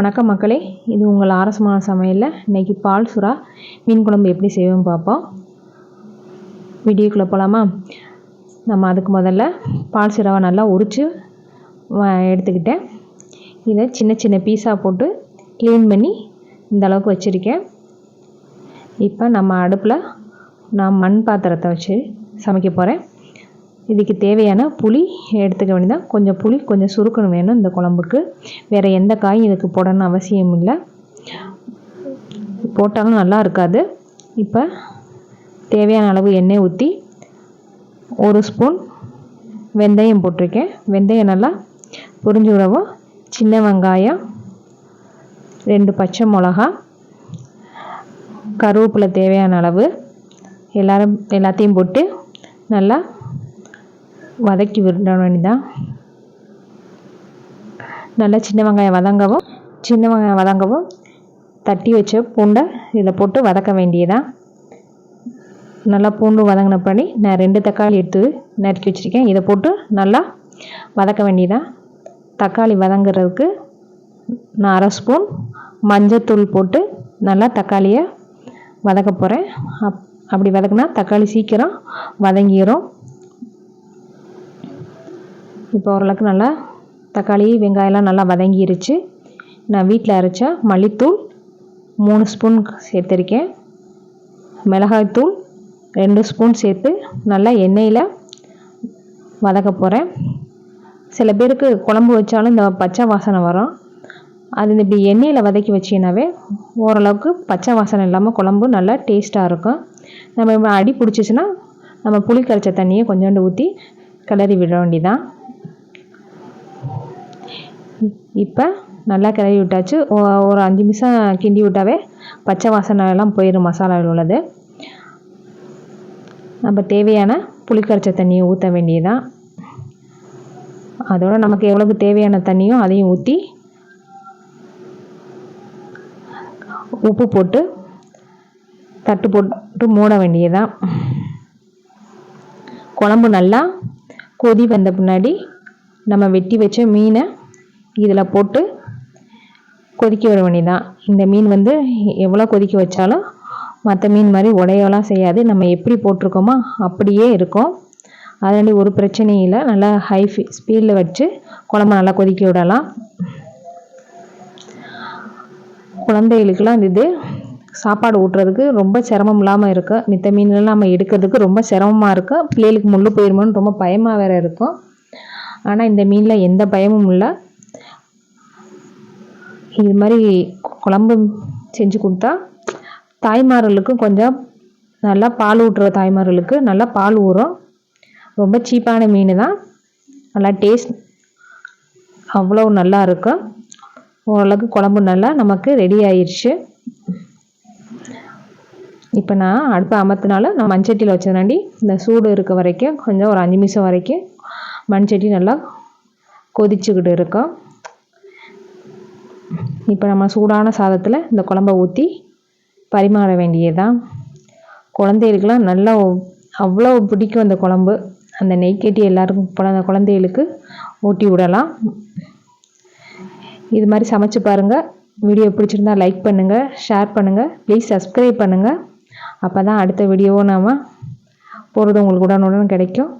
வணக்கம் மக்களே. இது உங்கள் ஆரசமான சமையலில். இன்றைக்கி பால் சுறா மீன் குழம்பு எப்படி செய்வோம் பார்ப்போம். வீடியோக்குள்ளே போகலாமா நம்ம அதுக்கு முதல்ல பால் சுறாவை நல்லா உரித்து எடுத்துக்கிட்டேன். இதை சின்ன சின்ன பீஸாக போட்டு க்ளீன் பண்ணி இந்த அளவுக்கு வச்சுருக்கேன். இப்போ நம்ம அடுப்பில் நான் மண் பாத்திரத்தை வச்சு சமைக்க போகிறேன் இதுக்கு தேவையான புளி எடுத்துக்க வேண்டியதான் கொஞ்சம் புளி கொஞ்சம் சுருக்கணும் வேணும் இந்த குழம்புக்கு. வேறு எந்த காயும் இதுக்கு போடணும்னு அவசியம் இல்லை. போட்டாலும் நல்லா இருக்காது. இப்போ தேவையான அளவு எண்ணெய் ஊற்றி ஒரு ஸ்பூன் வெந்தயம் போட்டிருக்கேன். வெந்தயம் நல்லா புரிஞ்சு விடவும் சின்ன வெங்காயம் ரெண்டு பச்சை மிளகா கருவேப்பிலை தேவையான அளவு. எல்லாரும் எல்லாத்தையும் போட்டு நல்லா வதக்கி விட வேண்டிதான் நல்லா சின்ன வெங்காயம் வதங்கவும் சின்ன வெங்காயம் வதங்கவும் தட்டி வச்ச பூண்டை இதில் போட்டு வதக்க வேண்டியதான் நல்லா பூண்டு வதங்கின பண்ணி நான் ரெண்டு தக்காளி எடுத்து நறுக்கி வச்சுருக்கேன். இதை போட்டு நல்லா வதக்க வேண்டியதான் தக்காளி வதங்குறதுக்கு நான் அரை ஸ்பூன் மஞ்சத்தூள் போட்டு நல்லா தக்காளியை வதக்க போகிறேன் அப் அப்படி வதக்குனா தக்காளி சீக்கிரம் வதங்கிடும் இப்போ ஓரளவுக்கு நல்லா தக்காளி வெங்காயம்லாம் நல்லா வதங்கிருச்சு. நான் வீட்டில் அரைச்ச மல்லித்தூள் மூணு ஸ்பூன் சேர்த்துருக்கேன். மிளகாய்த்தூள் ரெண்டு ஸ்பூன் சேர்த்து நல்லா எண்ணெயில் வதக்க போகிறேன் சில பேருக்கு குழம்பு வச்சாலும் இந்த பச்சை வாசனை வரும். அது இப்படி எண்ணெயில் வதக்கி வச்சிங்கனாவே ஓரளவுக்கு பச்சை வாசனை இல்லாமல் குழம்பு நல்லா டேஸ்ட்டாக இருக்கும். நம்ம அடி பிடிச்சிச்சின்னா நம்ம புளி கரைச்ச தண்ணியை கொஞ்சோண்டு ஊற்றி கிளறி விட வேண்டிதான் இப்போ நல்லா கிளறி விட்டாச்சு. ஒரு அஞ்சு நிமிஷம் கிண்டி விட்டாவே பச்சை வாசனெல்லாம் போயிடும் மசாலாவில் உள்ளது. நம்ம தேவையான புளிக்கரைச்ச தண்ணியை ஊற்ற வேண்டியதான் அதோடு நமக்கு எவ்வளோக்கு தேவையான தண்ணியும் அதையும் ஊற்றி உப்பு போட்டு தட்டு போட்டு மூட வேண்டியதான் குழம்பு நல்லா கொதி வந்த பின்னாடி நம்ம வெட்டி வச்ச மீனை இதில் போட்டு கொதிக்க விட வேண்டியதான் இந்த மீன் வந்து எவ்வளோ கொதிக்க வச்சாலும் மற்ற மீன் மாதிரி உடையெல்லாம் செய்யாது. நம்ம எப்படி போட்டிருக்கோமோ அப்படியே இருக்கும். அதனாடி ஒரு பிரச்சனையும் இல்லை. நல்லா ஹை ஸ்பீடில் வச்சு குழம்பு நல்லா கொதிக்க விடலாம். குழந்தைகளுக்கெல்லாம் இந்த இது சாப்பாடு ஊட்டுறதுக்கு ரொம்ப சிரமம் இல்லாமல் இருக்கும் மித்த மீன்லாம் நம்ம எடுக்கிறதுக்கு ரொம்ப சிரமமாக இருக்கும் பிள்ளைகளுக்கு முள் போயிருமோன்னு ரொம்ப பயமாக வேறு இருக்கும். ஆனால் இந்த மீனில் எந்த பயமும் இல்லை. இது மாதிரி குழம்பு செஞ்சு கொடுத்தா தாய்மார்களுக்கும் கொஞ்சம் நல்லா பால் ஊட்டுற தாய்மார்களுக்கு நல்லா பால் ஊறும். ரொம்ப சீப்பான மீன் தான். நல்லா டேஸ்ட் அவ்வளோ நல்லா இருக்கும். ஓரளவுக்கு குழம்பு நல்லா நமக்கு ரெடி ஆயிடுச்சு இப்போ நான் அடுப்பு அமர்த்தினால நான் மண்சட்டியில் வச்சதுனாண்டி இந்த சூடு இருக்க வரைக்கும் கொஞ்சம் ஒரு அஞ்சு நிமிஷம் வரைக்கும் மண்சட்டி நல்லா கொதிச்சுக்கிட்டு இருக்கோம். இப்போ நம்ம சூடான சாதத்தில் இந்த குழம்ப ஊற்றி பரிமாற வேண்டியதுதான். குழந்தைகளுக்கெல்லாம் நல்லா அவ்வளோ பிடிக்கும் அந்த குழம்பு. அந்த நெய் கட்டி எல்லாருக்கும் குழந்த குழந்தைகளுக்கு ஊட்டி விடலாம். இது மாதிரி சமைச்சு பாருங்கள் வீடியோ பிடிச்சிருந்தா லைக் பண்ணுங்கள் ஷேர் பண்ணுங்கள் ப்ளீஸ் சப்ஸ்கிரைப் பண்ணுங்கள் அப்போ தான் அடுத்த வீடியோவும் நாம் போடுறது உங்களுக்கு உடனுடன் கிடைக்கும்.